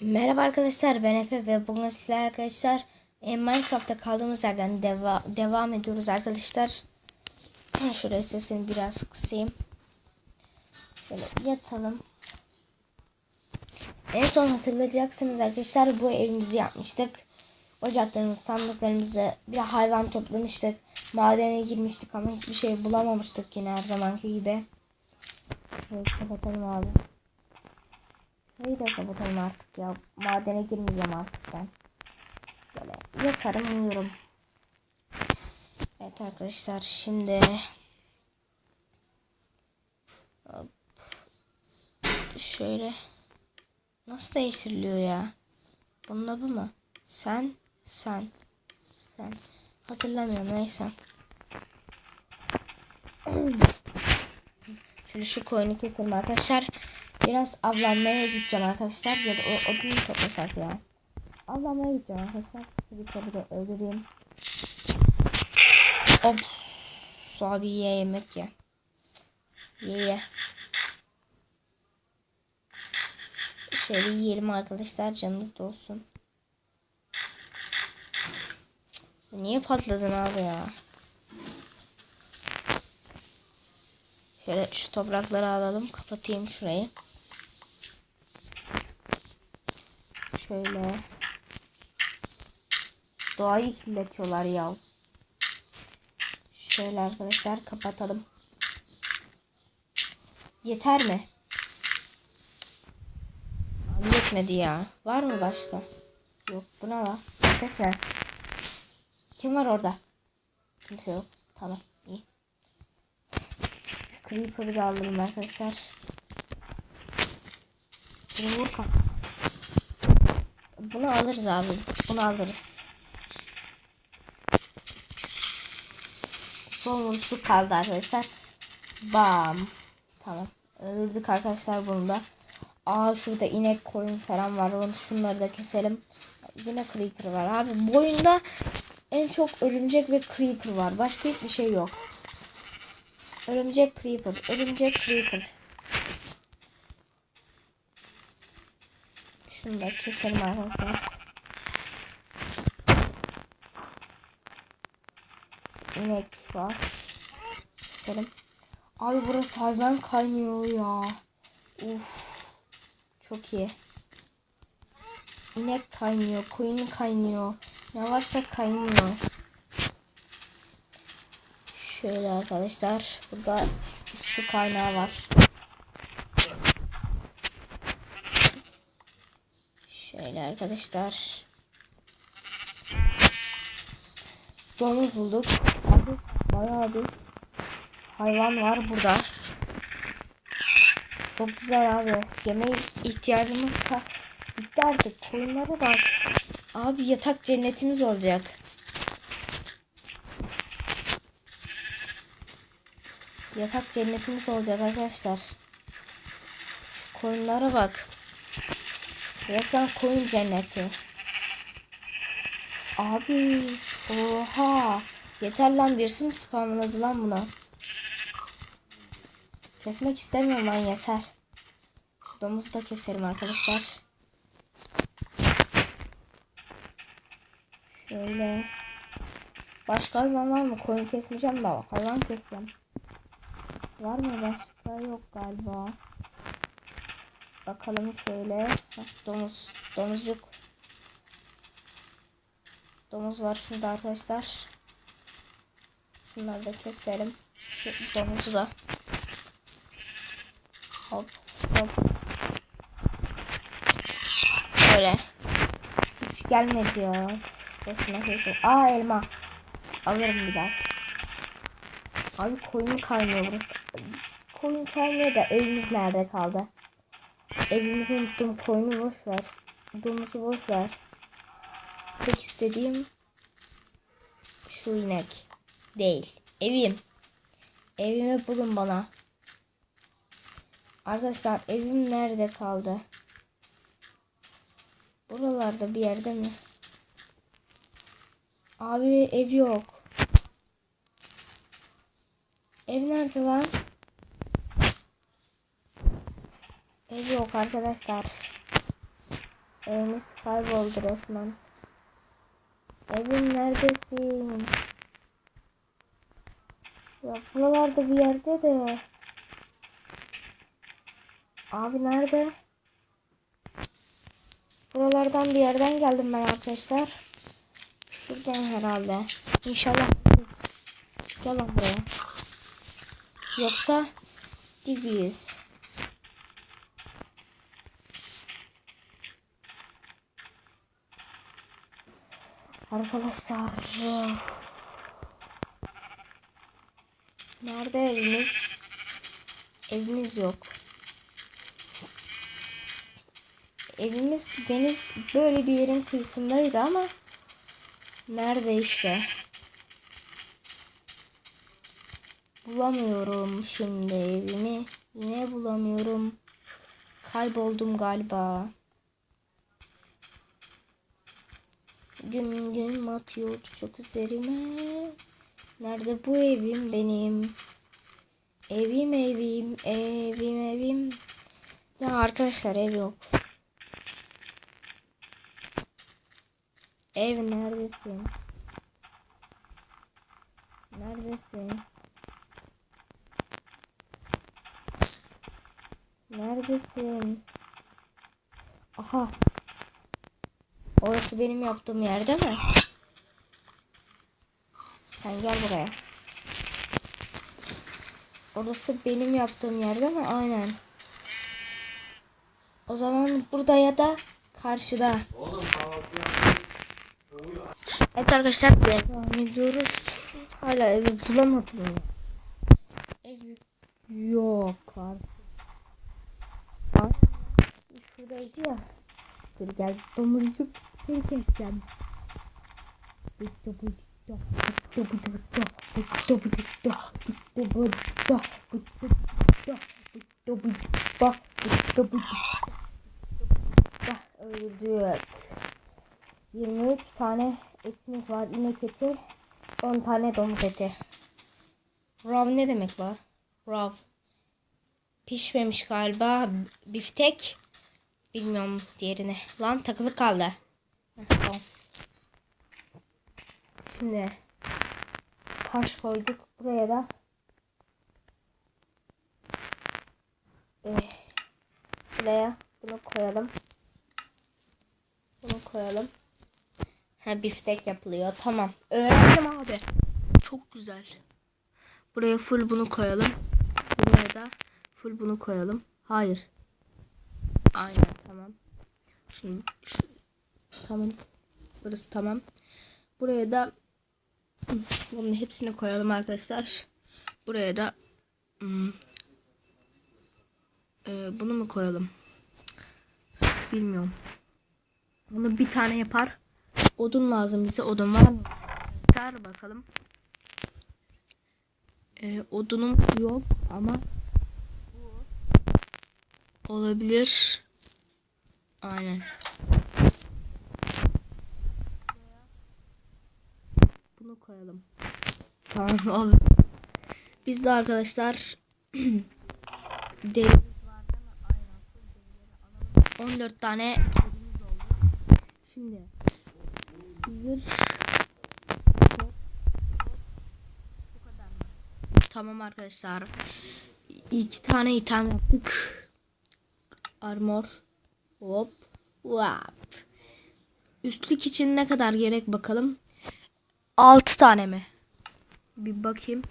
Merhaba arkadaşlar ben Efe ve bugün sizler arkadaşlar e, Minecraft'ta kaldığımız yerden deva devam ediyoruz arkadaşlar. Şuraya sesini biraz kısayım. Şöyle yatalım. En son hatırlayacaksınız arkadaşlar bu evimizi yapmıştık. Ocaklarımızı, sandıklarımızı bir hayvan toplamıştık. Madene girmiştik ama hiçbir şey bulamamıştık yine her zamanki gibi. Şöyle kapatalım abi. Şurayı da kapatalım artık ya. Madene girmeyeceğim artık ben. Böyle yatarım uyurum. Evet arkadaşlar şimdi Hop. şöyle nasıl değiştiriliyor ya? Bununla bu mu? Sen, sen, sen. Hatırlamıyorum neyse. Şöyle şu koyunu keselim arkadaşlar. Biraz avlanmaya gideceğim arkadaşlar. Ya da o odunu toplasak ya. Avlanmaya gideceğim arkadaşlar. Bir tabi de öldüreyim. Hop. Abi ye yemek ye. Ye ye. Şöyle yiyelim arkadaşlar. Canımız dolsun. Niye patladın abi ya? Şöyle şu toprakları alalım. Kapatayım şurayı. Şöyle. Doğayı kirletiyorlar ya. Şöyle arkadaşlar kapatalım. Yeter mi? Abi Yetmedi ya. Var mı başka? Yok. Bu ne var? Ses ne? Kim var orada? Kimse yok. Tamam. iyi. Creeper'ı da alalım arkadaşlar. Bunu vur kafa. Bunu alırız abi. Bunu alırız. Son vuruşu kaldı arkadaşlar. Bam. Tamam. Öldürdük arkadaşlar bunu da. Aa şurada inek koyun falan var. Onu şunları da keselim. Yine creeper var abi. Bu oyunda en çok örümcek ve creeper var. Başka hiçbir şey yok. Örümcek creeper. Örümcek creeper. Şunu da keselim arkadaşlar. İnek var. Keselim. Abi burası hayvan kaynıyor ya. Uf. Çok iyi. İnek kaynıyor. Koyun kaynıyor. Ne varsa kaynıyor. Şöyle arkadaşlar. Burada su kaynağı var. Şöyle arkadaşlar. Domuz bulduk. Abi bayağı bir hayvan var burada. Çok güzel abi. Yemeğe ihtiyacımız ka bitti artık. Koyunlara bak. Abi yatak cennetimiz olacak. Yatak cennetimiz olacak arkadaşlar. Şu koyunlara bak. Resmen koyun cenneti. Abi. Oha. Yeter lan birisi mi spamladı lan buna? Kesmek istemiyorum lan yeter. Domuzu da keselim arkadaşlar. Şöyle. Başka hayvan var mı? Koyun kesmeyeceğim de hayvan keseceğim. Var mı başka? Yok galiba. Bakalım şöyle. Heh, domuz. Domuzcuk. Domuz var şurada arkadaşlar. Şunları da keselim. Şu domuzu. Hop hop. Böyle. Hiç gelmedi ya. Boşuna kesin. Aa elma. Alırım bir daha. Abi koyun kaynıyor burası. Koyun kaynıyor da evimiz nerede kaldı? Evimizi unuttum. Koyunu boş ver. Domuzu boş ver. Tek istediğim şu inek. Değil. Evim. Evimi bulun bana. Arkadaşlar evim nerede kaldı? Buralarda bir yerde mi? Abi ev yok. Ev nerede lan? Ev yok arkadaşlar. Evimiz kayboldu resmen. Evim neredesin? Ya buralarda bir yerde de. Abi nerede? Buralardan bir yerden geldim ben arkadaşlar. Şuradan herhalde. İnşallah. Gel buraya. Yoksa dibiyiz. Arkadaşlar. Nerede evimiz? Evimiz yok. Evimiz deniz böyle bir yerin kıyısındaydı ama nerede işte? Bulamıyorum şimdi evimi. Yine bulamıyorum. Kayboldum galiba. Gün gün batıyor çok üzerime. Nerede bu evim benim? Evim evim evim evim. Ya arkadaşlar ev yok. Ev neredesin? Neredesin? Neredesin? Aha. Orası benim yaptığım yerde mi? Sen gel buraya. Orası benim yaptığım yerde mi? Aynen. O zaman burada ya da karşıda. Evet arkadaşlar devam ediyoruz. Hala evi bulamadım. Ev yok. Aa, Şuradaydı ya. Dur gel domuzcuk seni keseceğim. Öldük. 23 tane etimiz var. İnek eti. 10 tane domuz eti. Rav ne demek la? Rav. Pişmemiş galiba. Biftek. Bilmiyorum diğerini. Lan takılı kaldı. Heh, tamam. Şimdi taş koyduk. Buraya da eh, buraya bunu koyalım. Bunu koyalım. Ha biftek yapılıyor. Tamam. Öğrendim abi. Çok güzel. Buraya full bunu koyalım. Buraya da full bunu koyalım. Hayır. Aynen tamam. Şimdi tamam. Burası tamam. Buraya da bunun hepsini koyalım arkadaşlar. Buraya da hmm, e, bunu mu koyalım? Bilmiyorum. Bunu bir tane yapar. Odun lazım bize. Odun var mı? Çağır bakalım. Ee, odunum yok ama olabilir. Aynen. Bunu koyalım. Tamam olur. Biz de arkadaşlar deri 14 tane. Şimdi zırh? Tamam arkadaşlar. İki tane item yaptık. Armor. Hop. Wap. Üstlük için ne kadar gerek bakalım. 6 tane mi? Bir bakayım.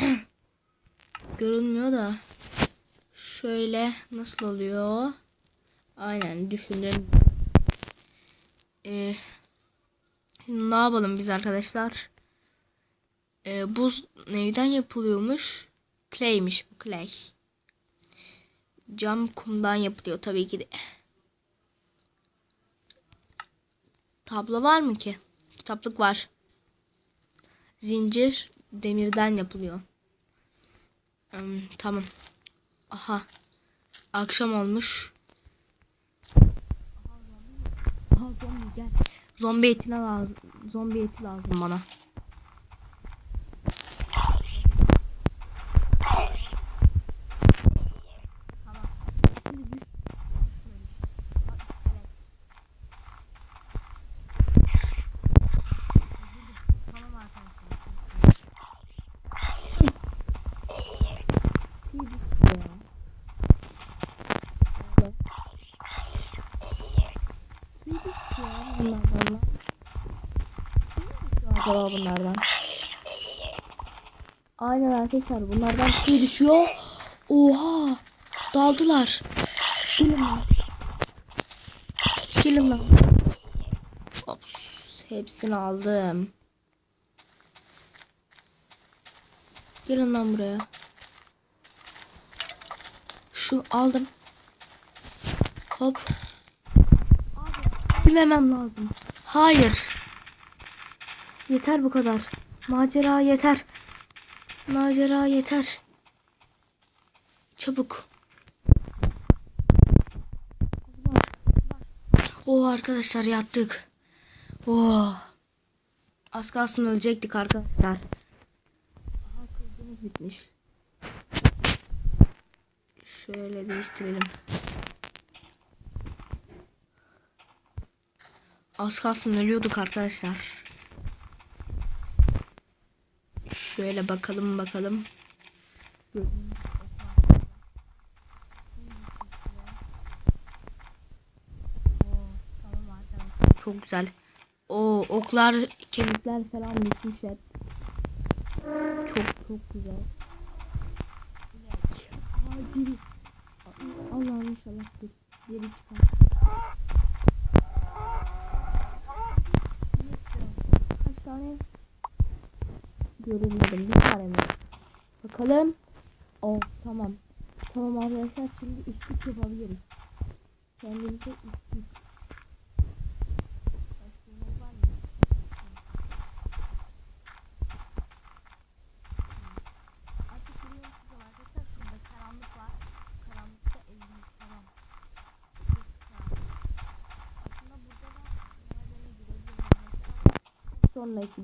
Görünmüyor da. Şöyle nasıl oluyor? Aynen düşündüm. Ee, şimdi ne yapalım biz arkadaşlar? Ee, buz neyden yapılıyormuş? Clay'miş bu clay. Cam kumdan yapılıyor tabii ki de. Tablo var mı ki? Kitaplık var. Zincir demirden yapılıyor. Hmm, tamam. Aha. Akşam olmuş. Aha zombi gel. Zombi etine lazım. Zombi eti lazım bana. Tamam. Şimdi düş. düşmemiş. Aa, Bunlardan lan. Acaba bunlardan. Aynen arkadaşlar bunlardan tüy düşüyor. Oha! Daldılar. Gelin lan. Gelin lan. Ops, hepsini aldım. Gelin lan buraya. Şu aldım. Hop. Bilmemem lazım. Hayır. Yeter bu kadar. Macera yeter. Macera yeter. Çabuk. Oo arkadaşlar yattık. Oo. Az kalsın ölecektik arkadaşlar. Aha kızımız bitmiş. Şöyle değiştirelim. Az kalsın ölüyorduk arkadaşlar. Şöyle bakalım bakalım. Çok güzel. O oklar, kemikler falan bitmiş hep. Çok çok güzel. Aa, biri. Allah'ım inşallah bir, biri çıkar. Kaç tane? Görünmedim. Bir tane mi? Bakalım. Oh tamam. Tamam arkadaşlar şimdi üstlük yapabiliriz. Kendimize üstlük. Başka yemek var mı? Artık biliyor musunuz arkadaşlar şurada karanlık var. Karanlıkta evimiz tamam. Aslında burada da nereden girebiliriz? Sonraki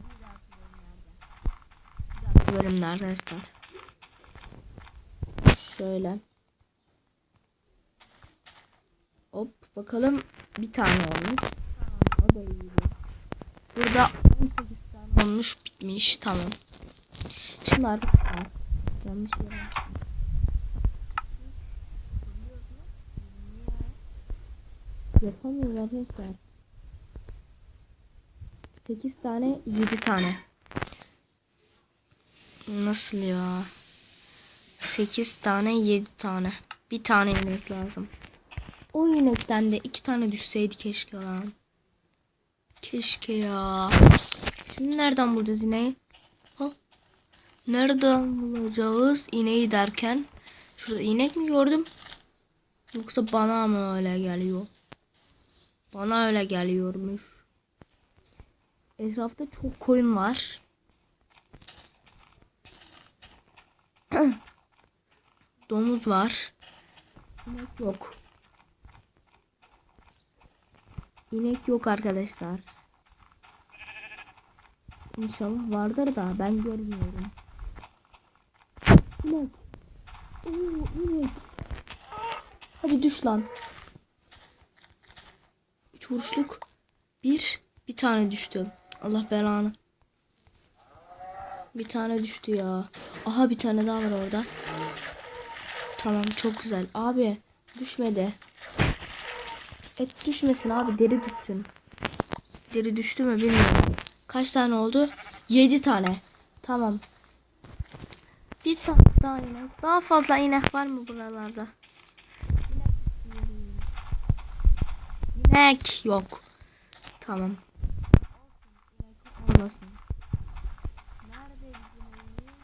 bölümde arkadaşlar. Şöyle. Hop bakalım bir tane olmuş. Tamam o da iyi. Burada 18 tane olmuş bitmiş tamam. Şimdi arkadaşlar yanlış yere. Yapamıyoruz arkadaşlar. 8 tane 7 tane. Nasıl ya? 8 tane 7 tane. Bir tane inek lazım. O inekten de 2 tane düşseydi keşke lan. Keşke ya. Şimdi nereden bulacağız ineği? Ha? Nereden bulacağız ineği derken? Şurada inek mi gördüm? Yoksa bana mı öyle geliyor? Bana öyle geliyormuş. Etrafta çok koyun var. Domuz var. İnek yok. İnek yok arkadaşlar. İnşallah vardır da ben görmüyorum. İnek. Oo, inek. Hadi düş lan. Üç vuruşluk. Bir. Bir tane düştü. Allah belanı. Bir tane düştü ya. Aha bir tane daha var orada. Tamam çok güzel. Abi düşmedi. Et düşmesin abi deri düşsün. Deri düştü mü bilmiyorum. Kaç tane oldu? 7 tane. Tamam. Bir tane daha inek. Daha fazla inek var mı buralarda? İnek yok. Tamam. Olmasın. Nerede bizim evimiz?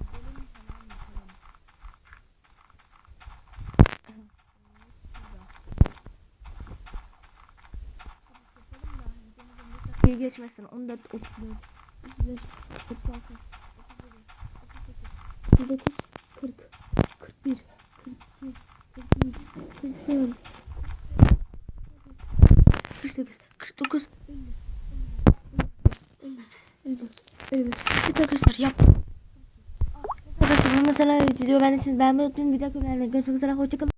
Gidelim falan bakalım. İyi geçmesin. 14, 34, 35, 36, 37, 38, 39, 40, 41, 42, 43, 44, 48, 49, 50, 53, 54, Evet arkadaşlar yap. Arkadaşlar mesela video ben de siz beğenmeyi unutmayın. Bir dakika görüşmek üzere. Hoşçakalın.